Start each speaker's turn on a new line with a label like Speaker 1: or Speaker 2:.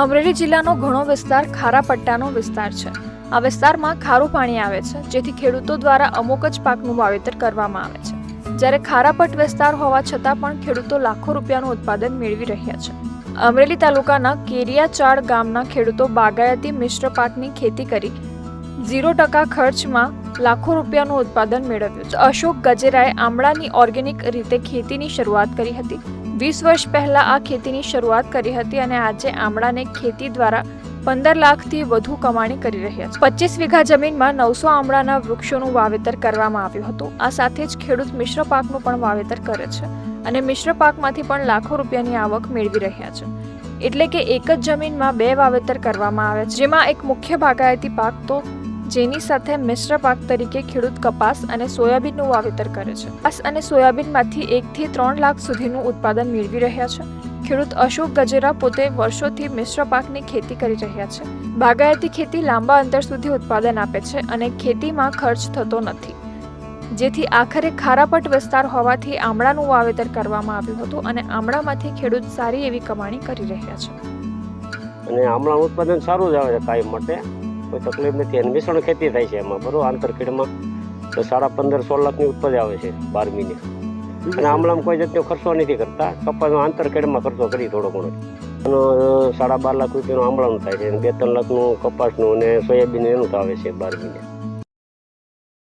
Speaker 1: અમરેલી જિલ્લાનો ઘણો વિસ્તાર ખારા પટ્ટાનો વિસ્તાર છે. આ વિસ્તારમાં ખારું પાણી આવે છે, જેથી ખેડૂતો દ્વારા અમુક જ પાકનું વાવેતર કરવામાં આવે છે. જ્યારે ખારાપટ વિસ્તાર હોવા છતાં પણ ખેડૂતો લાખો રૂપિયાનું ઉત્પાદન મેળવી રહ્યા છે. અમરેલી તાલુકાના કેરિયાચાળ ગામના ખેડૂતો બાગાયતી મિશ્ર પાકની ખેતી કરી ઝીરો ટકા ખર્ચમાં લાખો રૂપિયાનું ઉત્પાદન મેળવ્યું અશોક ગજેરાએ આમળાની ઓર્ગેનિક રીતે ખેતીની શરૂઆત કરી હતી. વીસ વર્ષ પહેલાં આ ખેતીની શરૂઆત કરી હતી અને આજે આમળાને ખેતી દ્વારા પંદર લાખથી વધુ કમાણી કરી રહ્યા છે. પચીસ વીઘા જમીનમાં નવસો આમળાના વૃક્ષોનું વાવેતર કરવામાં આવ્યું હતું. આ સાથે જ ખેડૂત મિશ્ર પાકનું પણ વાવેતર કરે છે અને મિશ્ર પાકમાંથી પણ લાખો રૂપિયાની આવક મેળવી રહ્યા છે. એટલે કે એક જ જમીનમાં બે વાવેતર કરવામાં આવે છે. જેમાં એક મુખ્ય બાગાયતી પાક તો જેની સાથે મિશ્ર પાક તરીકે ખેડૂત કપાસ અને સોયાબીનનું વાવેતર કરે છે. કપાસ અને સોયાબીનમાંથી એકથી ત્રણ લાખ સુધીનું ઉત્પાદન મેળવી રહ્યા છે. ખેડૂત અશોક ગજેરા પોતે વર્ષોથી મિશ્ર પાકની ખેતી કરી રહ્યા છે. બાગાયતી ખેતી લાંબા અંતર સુધી ઉત્પાદન આપે છે અને ખેતીમાં ખર્ચ થતો નથી. જેથી આખરે ખારાપટ વિસ્તાર હોવાથી આમળાનું વાવેતર કરવામાં આવ્યું હતું અને આમળામાંથી ખેડૂત સારી એવી કમાણી કરી રહ્યા છે.
Speaker 2: અને આમળાનું ઉત્પાદન સારું જ આવે છે કાયમ માટે. કોઈ તકલીફ નથી. અને મિશ્રણ ખેતી થાય છે એમાં, બરોબર? આંતરખેડમાં તો સાડા પંદર સોળ લાખની ઉપજ આવે છે બાર મહિને અને આમલામાં કોઈ જાતનો ખર્ચો નથી કરતા. કપાસમાં આંતરખેડમાં ખર્ચો કરી થોડો ઘણો. એનો સાડા બાર લાખ રૂપિયાનું આમળાનું થાય છે. અને બે, ત્રણ લાખનું કપાસનું અને સોયાબીન એનું આવે છે બાર મહિને